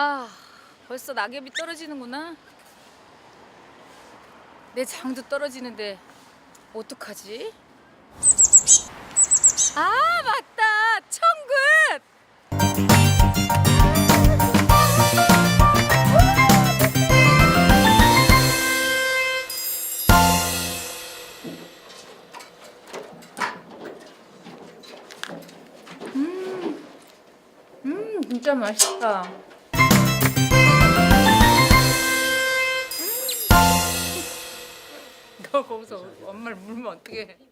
아, 벌써 낙엽이 떨어지는구나. 내 장도 떨어지는데 어떡하지? 아, 맞다. 청긋. 음, 진짜 맛있다. 너 거기서 엄마를 물면 어떡해?